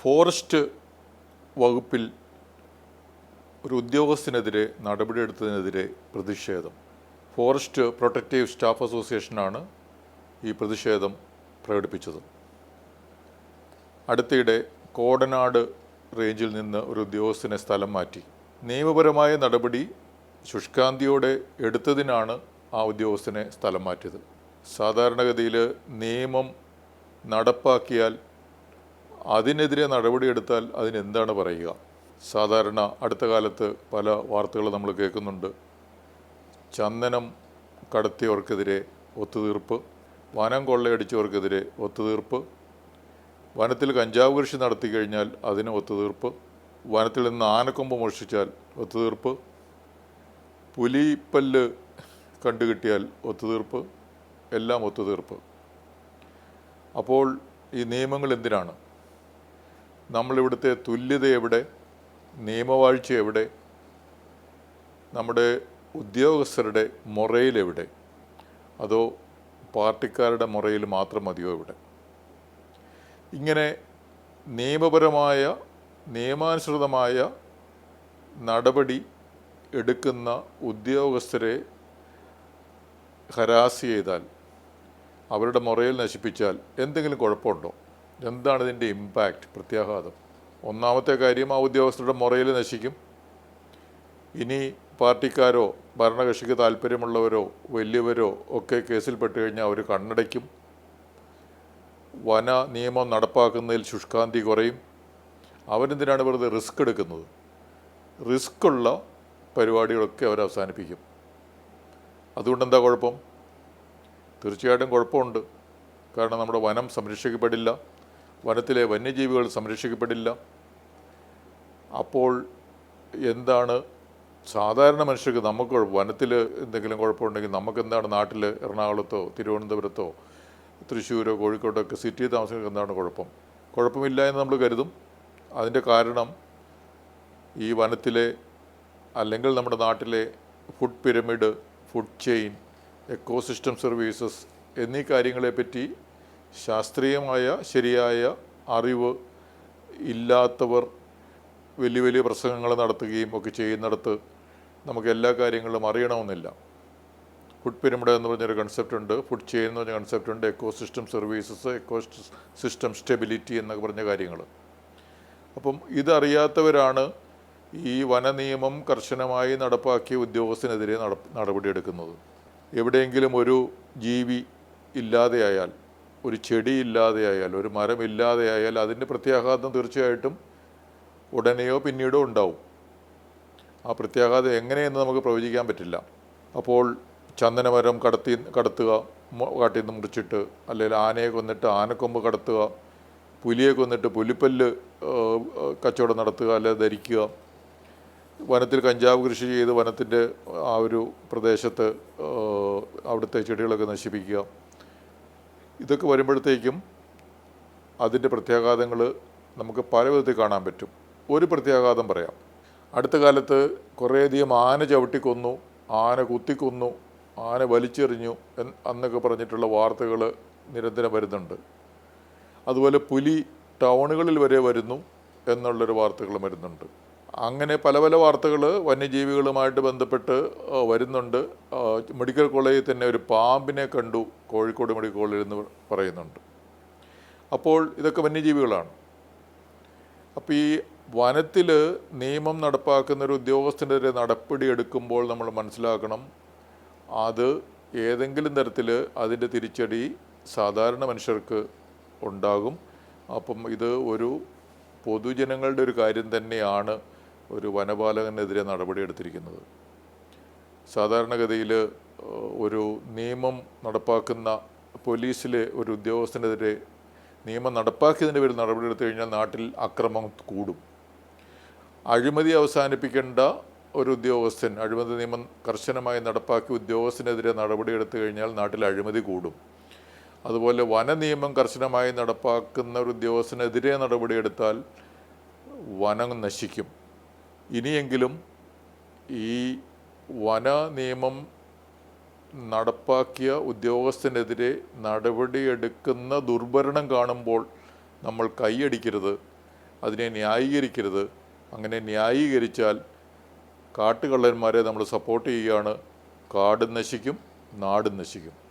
Forest വകുപ്പിൽ ഒരു ഉദ്യോഗസ്ഥനെതിരെ നടപടിയെടുത്തതിനെതിരെ പ്രതിഷേധം. ഫോറസ്റ്റ് പ്രൊട്ടക്റ്റീവ് സ്റ്റാഫ് അസോസിയേഷനാണ് ഈ പ്രതിഷേധം പ്രകടിപ്പിച്ചത്. അടുത്തിടെ കോടനാട് റേഞ്ചിൽ നിന്ന് ഒരു ഉദ്യോഗസ്ഥനെ സ്ഥലം മാറ്റി. നിയമപരമായ നടപടി ശുഷ്കാന്തിയോടെ എടുത്തതിനാണ് ആ ഉദ്യോഗസ്ഥനെ സ്ഥലം മാറ്റിയത്. സാധാരണഗതിയിൽ നിയമം നടപ്പാക്കിയാൽ അതിനെതിരെ നടപടിയെടുത്താൽ അതിനെന്താണ് പറയുക? സാധാരണ അടുത്ത കാലത്ത് പല വാർത്തകൾ നമ്മൾ കേൾക്കുന്നുണ്ട്. ചന്ദനം കടത്തിയവർക്കെതിരെ ഒത്തുതീർപ്പ് വനം കൊള്ളയടിച്ചവർക്കെതിരെ ഒത്തുതീർപ്പ് വനത്തിൽ കഞ്ചാവ് കൃഷി നടത്തി കഴിഞ്ഞാൽ അതിന് ഒത്തുതീർപ്പ് വനത്തിൽ നിന്ന് ആനക്കൊമ്പ് മോഷ്ടിച്ചാൽ ഒത്തുതീർപ്പ് പുലിപ്പല്ല് കണ്ടുകിട്ടിയാൽ ഒത്തുതീർപ്പ് എല്ലാം ഒത്തുതീർപ്പ്. അപ്പോൾ ഈ നിയമങ്ങൾ എന്തിനാണ്? നമ്മളിവിടുത്തെ തുല്യത എവിടെ? നിയമവാഴ്ച എവിടെ? നമ്മുടെ ഉദ്യോഗസ്ഥരുടെ മുറയിലെവിടെ അതോ പാർട്ടിക്കാരുടെ മുറയിൽ മാത്രം മതിയോ ഇവിടെ? ഇങ്ങനെ നിയമപരമായ നിയമാനുസൃതമായ നടപടി എടുക്കുന്ന ഉദ്യോഗസ്ഥരെ ഹരാസ് ചെയ്താൽ അവരുടെ മുറയിൽ നശിപ്പിച്ചാൽ എന്തെങ്കിലും കുഴപ്പമുണ്ടോ? എന്താണ് ഇതിന്റെ ഇമ്പാക്റ്റ് പ്രത്യാഘാതം. ഒന്നാമത്തെ കാര്യം ആ ഉദ്യോഗസ്ഥരുടെ മുറയിൽ നശിക്കും. ഇനി പാർട്ടിക്കാരോ ഭരണകക്ഷിക്ക് താല്പര്യമുള്ളവരോ വലിയവരോ ഒക്കെ കേസിൽപ്പെട്ട് കഴിഞ്ഞാൽ അവർ കണ്ണടയ്ക്കും. വന നിയമം നടപ്പാക്കുന്നതിൽ ശുഷ്കാന്തി കുറയും. അവരെന്തിനാണ് വെറുതെ റിസ്ക് എടുക്കുന്നത്? റിസ്ക് ഉള്ള പരിപാടികളൊക്കെ അവർ അവസാനിപ്പിക്കും. അതുകൊണ്ട് എന്താ കുഴപ്പം? തീർച്ചയായിട്ടും കുഴപ്പമുണ്ട്. കാരണം നമ്മുടെ വനം സംരക്ഷിക്കപ്പെടില്ല. വനത്തിലെ വന്യജീവികൾ സംരക്ഷിക്കപ്പെടില്ല. അപ്പോൾ എന്താണ്? സാധാരണ മനുഷ്യർക്ക് നമുക്ക് വനത്തിൽ എന്തെങ്കിലും കുഴപ്പമുണ്ടെങ്കിൽ നമുക്കെന്താണ് നാട്ടിൽ എറണാകുളത്തോ തിരുവനന്തപുരത്തോ തൃശ്ശൂരോ കോഴിക്കോട്ടോ ഒക്കെ സിറ്റി താമസിക്കുന്ന എന്താണ് കുഴപ്പം? കുഴപ്പമില്ല എന്ന് നമ്മൾ കരുതും. അതിന്റെ കാരണം ഈ വനത്തിലെ അല്ലെങ്കിൽ നമ്മുടെ നാട്ടിലെ food pyramid food chain ecosystem services എന്നീ കാര്യങ്ങളെപ്പറ്റി ശാസ്ത്രീയമായ ശരിയായ അറിവ് ഇല്ലാത്തവർ വലിയ വലിയ പ്രസംഗങ്ങൾ നടത്തുകയും ഒക്കെ ചെയ്യുന്നിടത്ത് നമുക്ക് എല്ലാ കാര്യങ്ങളും അറിയണമെന്നില്ല. ഫുഡ് പിരമിഡ് എന്ന് പറഞ്ഞൊരു കൺസെപ്റ്റ് ഉണ്ട്. ഫുഡ് ചെയിൻ എന്ന് പറഞ്ഞ കൺസെപ്റ്റ് ഉണ്ട്. Ecosystem services ecosystem stability എന്നൊക്കെ പറഞ്ഞ കാര്യങ്ങൾ. അപ്പം ഇതറിയാത്തവരാണ് ഈ വനനിയമം കർശനമായി നടപ്പാക്കിയ ഉദ്യോഗസ്ഥനെതിരെ നട നടപടിയെടുക്കുന്നത്. എവിടെയെങ്കിലും ഒരു ജീവി ഇല്ലാതെയായാൽ ഒരു ചെടി ഇല്ലാതെയായാൽ ഒരു മരം ഇല്ലാതെയായാൽ അതിന്റെ പ്രത്യാഘാതം തീർച്ചയായിട്ടും ഉടനെയോ പിന്നീടോ ഉണ്ടാവും. ആ പ്രത്യാഘാതം എങ്ങനെയെന്ന് നമുക്ക് പ്രവചിക്കാൻ പറ്റില്ല. അപ്പോൾ ചന്ദനമരം കടത്തി കടത്തുക കാട്ടിൽ നിന്ന് മുറിച്ചിട്ട് അല്ലെങ്കിൽ ആനയെ കൊന്നിട്ട് ആനക്കൊമ്പ് കടത്തുക പുലിയെ കൊന്നിട്ട് പുലിപ്പല്ല് കച്ചവടം നടത്തുക അല്ലെങ്കിൽ ധരിക്കുക വനത്തിൽ കഞ്ചാവ് കൃഷി ചെയ്ത് വനത്തിന്റെ ആ ഒരു പ്രദേശത്ത് അവിടുത്തെ ചെടികളൊക്കെ നശിപ്പിക്കുക ഇതൊക്കെ വരുമ്പോഴത്തേക്കും അതിന്റെ പ്രത്യാഘാതങ്ങൾ നമുക്ക് പല വിധത്തിൽ കാണാൻ പറ്റും. ഒരു പ്രത്യാഘാതം പറയാം. അടുത്ത കാലത്ത് കുറേയധികം ആന ചവിട്ടിക്കൊന്നു ആന കുത്തിക്കൊന്നു ആന വലിച്ചെറിഞ്ഞു എന്നൊക്കെ പറഞ്ഞിട്ടുള്ള വാർത്തകൾ നിരന്തരം വരുന്നുണ്ട്. അതുപോലെ പുലി ടൗണുകളിൽ വരെ വരുന്നു എന്നുള്ളൊരു വാർത്തകൾ വരുന്നുണ്ട്. അങ്ങനെ പല പല വാർത്തകൾ വന്യജീവികളുമായിട്ട് ബന്ധപ്പെട്ട് വരുന്നുണ്ട്. മെഡിക്കൽ കോളേജിൽ തന്നെ ഒരു പാമ്പിനെ കണ്ടു കോഴിക്കോട് മെഡിക്കൽ കോളേജിൽ എന്ന് പറയുന്നുണ്ട്. അപ്പോൾ ഇതൊക്കെ വന്യജീവികളാണ്. അപ്പോൾ ഈ വനത്തിൽ നിയമം നടപ്പാക്കുന്ന ഒരു ഉദ്യോഗസ്ഥനെതിരെ നടപടി എടുക്കുമ്പോൾ നമ്മൾ മനസ്സിലാക്കണം അത് ഏതെങ്കിലും തരത്തിൽ അതിന്റെ തിരിച്ചടി സാധാരണ മനുഷ്യർക്ക് ഉണ്ടാകും. അപ്പം ഇത് ഒരു പൊതുജനങ്ങളുടെ ഒരു കാര്യം തന്നെയാണ്. ഒരു വനപാലകനെതിരെ നടപടിയെടുത്തിരിക്കുന്നത് സാധാരണഗതിയിൽ ഒരു നിയമം നടപ്പാക്കുന്ന പോലീസിലെ ഒരു ഉദ്യോഗസ്ഥനെതിരെ നിയമം നടപ്പാക്കിയതിന്റെ പേരിൽ നടപടിയെടുത്തു കഴിഞ്ഞാൽ നാട്ടിൽ അക്രമം കൂടും. അഴിമതി അവസാനിപ്പിക്കേണ്ട ഒരു ഉദ്യോഗസ്ഥൻ അഴിമതി നിയമം കർശനമായി നടപ്പാക്കി ഉദ്യോഗസ്ഥനെതിരെ നടപടിയെടുത്തു കഴിഞ്ഞാൽ നാട്ടിൽ അഴിമതി കൂടും. അതുപോലെ വന നിയമം കർശനമായി നടപ്പാക്കുന്ന ഒരു ഉദ്യോഗസ്ഥനെതിരെ നടപടിയെടുത്താൽ വനം നശിക്കും. ഇനിയെങ്കിലും ഈ വന നിയമം നടപ്പാക്കിയ ഉദ്യോഗസ്ഥനെതിരെ നടപടിയെടുക്കുന്ന ദുർഭരണം കാണുമ്പോൾ നമ്മൾ കൈയടിക്കരുത് അതിനെ ന്യായീകരിക്കരുത്. അങ്ങനെ ന്യായീകരിച്ചാൽ കാട്ടുകള്ളന്മാരെ നമ്മൾ സപ്പോർട്ട് ചെയ്യുകയാണ്. കാട് നശിക്കും നാട് നശിക്കും.